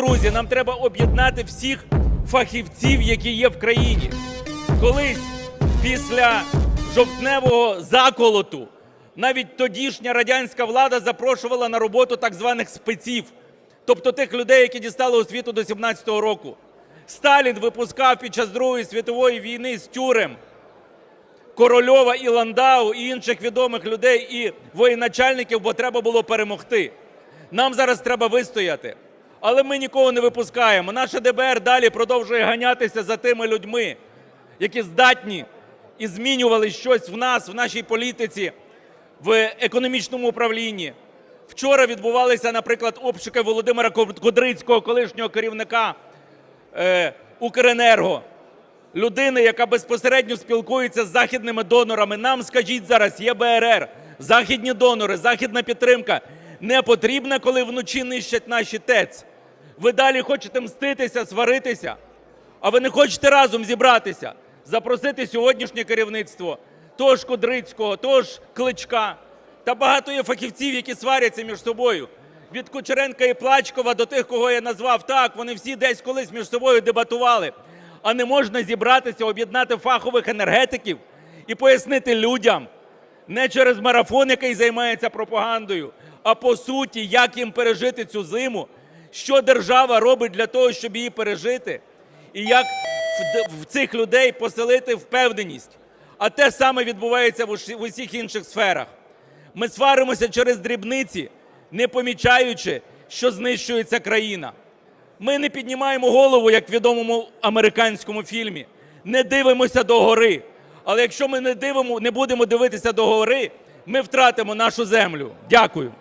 Друзі, нам треба об'єднати всіх фахівців, які є в країні. Колись після жовтневого заколоту навіть тодішня радянська влада запрошувала на роботу так званих спеців, тобто тих людей, які дістали освіту до 17-го року. Сталін випускав під час Другої світової війни з тюрем Корольова і Ландау і інших відомих людей і воєначальників, бо треба було перемогти. Нам зараз треба вистояти. Але ми нікого не випускаємо. Наше ДБР далі продовжує ганятися за тими людьми, які здатні і змінювали щось в нас, в нашій політиці, в економічному управлінні. Вчора відбувалися, наприклад, обшуки Володимира Кудрицького, колишнього керівника е, Укренерго людини, яка безпосередньо спілкується з західними донорами. Нам скажіть зараз, є БРР, західні донори, західна підтримка не потрібна, коли вночі нищать наші ТЕЦ. Ви далі хочете мститися, сваритися, а ви не хочете разом зібратися, запросити сьогоднішнє керівництво, того ж Кудрицького, того ж Кличка. Та багато є фахівців, які сваряться між собою. Від Кучеренка і Плачкова до тих, кого я назвав, так, вони всі десь колись між собою дебатували. А не можна зібратися, об'єднати фахових енергетиків і пояснити людям не через марафон, який займається пропагандою, а по суті, як їм пережити цю зиму, що держава робить для того, щоб її пережити, і як в, цих людей поселити впевненість. А те саме відбувається в усіх інших сферах. Ми сваримося через дрібниці, не помічаючи, що знищується країна. Ми не піднімаємо голову, як в відомому американському фільмі, не дивимося догори. Але якщо ми не дивимо, не будемо дивитися догори, ми втратимо нашу землю. Дякую.